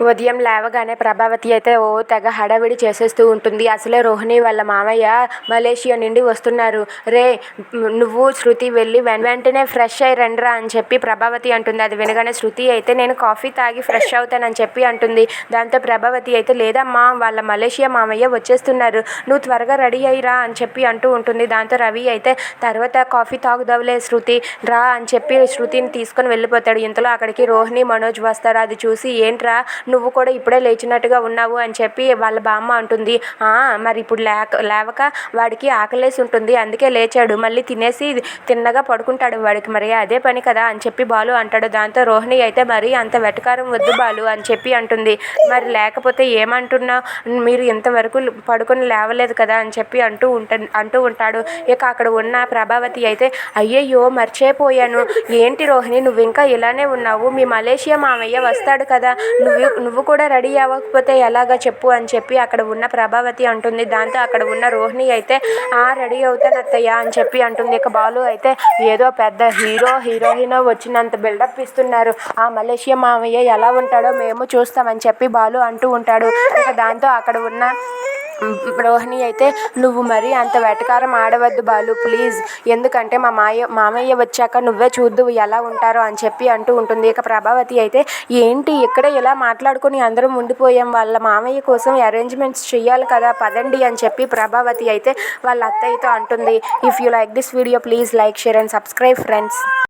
ఉదయం లేవగానే ప్రభావతి అయితే ఓ తెగ హడావిడి చేసేస్తూ ఉంటుంది. అసలే రోహిణి వాళ్ళ మామయ్య మలేషియా నుండి వస్తున్నారు. రే నువ్వు శృతి వెళ్ళి వెన్ వెంటనే ఫ్రెష్ అయ్యి రండిరా అని చెప్పి ప్రభావతి అంటుంది. అది వినగానే శృతి అయితే నేను కాఫీ తాగి ఫ్రెష్ అవుతానని చెప్పి అంటుంది. దాంతో ప్రభావతి అయితే లేదమ్మా వాళ్ళ మలేషియా మామయ్య వచ్చేస్తున్నారు. నువ్వు త్వరగా రెడీ అయ్యిరా అని చెప్పి అంటూ ఉంటుంది. దాంతో రవి అయితే తర్వాత కాఫీ తాగుదావులే శృతి రా అని చెప్పి శృతిని తీసుకొని వెళ్ళిపోతాడు. ఇంతలో అక్కడికి రోహిణి మనోజ్ వస్తారు. అది చూసి ఏంట్రా నువ్వు కూడా ఇప్పుడే లేచినట్టుగా ఉన్నావు అని చెప్పి వాళ్ళ బామ్మ అంటుంది. మరి ఇప్పుడు లేక లేవక వాడికి ఆకలేసి ఉంటుంది. అందుకే లేచాడు. మళ్ళీ తినేసి తిన్నగా పడుకుంటాడు వాడికి. మరి అదే పని కదా అని చెప్పి బాలు అంటాడు. దాంతో రోహిణి అయితే మరి అంత వెటకారం వద్దు బాలు అని చెప్పి అంటుంది. మరి లేకపోతే ఏమంటున్నావు? మీరు ఇంతవరకు పడుకొని లేవలేదు కదా అని చెప్పి అంటూ ఉంట అంటూ ఉంటాడు. ఇక అక్కడ ఉన్న ప్రభావతి అయితే అయ్యయ్యో మర్చిపోయాను. ఏంటి రోహిణి? నువ్వు ఇంకా ఇలానే ఉన్నావు. మీ మలేషియా మామయ్య వస్తాడు కదా. నువ్వు నువ్వు కూడా రెడీ అవ్వకపోతే ఎలాగా చెప్పు అని చెప్పి అక్కడ ఉన్న ప్రభావతి అంటుంది. దాంతో అక్కడ ఉన్న రోహిణి అయితే ఆ రెడీ అవుతాను అత్తయ్య అని చెప్పి అంటుంది. ఇక బాలు అయితే ఏదో పెద్ద హీరో హీరోయిన్ వచ్చినంత బిల్డప్ ఇస్తున్నారు. ఆ మలేషియా మామయ్య ఎలా ఉంటాడో మేము చూస్తామని చెప్పి బాలు అంటూ ఉంటాడు. ఇక దాంతో అక్కడ ఉన్న రోహిణి అయితే నువ్వు మరి అంత వెటకారం ఆడవద్దు బాలు ప్లీజ్. ఎందుకంటే మా మాయ మామయ్య వచ్చాక నువ్వే చూద్దువు ఎలా ఉంటారో అని చెప్పి అంటూ ఉంటుంది. ఇక ప్రభావతి అయితే ఏంటి ఇక్కడే ఇలా మాట్లాడుకొని అందరం ఉండిపోయాం? వాళ్ళ మామయ్య కోసం అరేంజ్మెంట్స్ చేయాలి కదా పదండి అని చెప్పి ప్రభావతి అయితే వాళ్ళ అత్తయ్యతో అంటుంది. If you like this video please like share and subscribe friends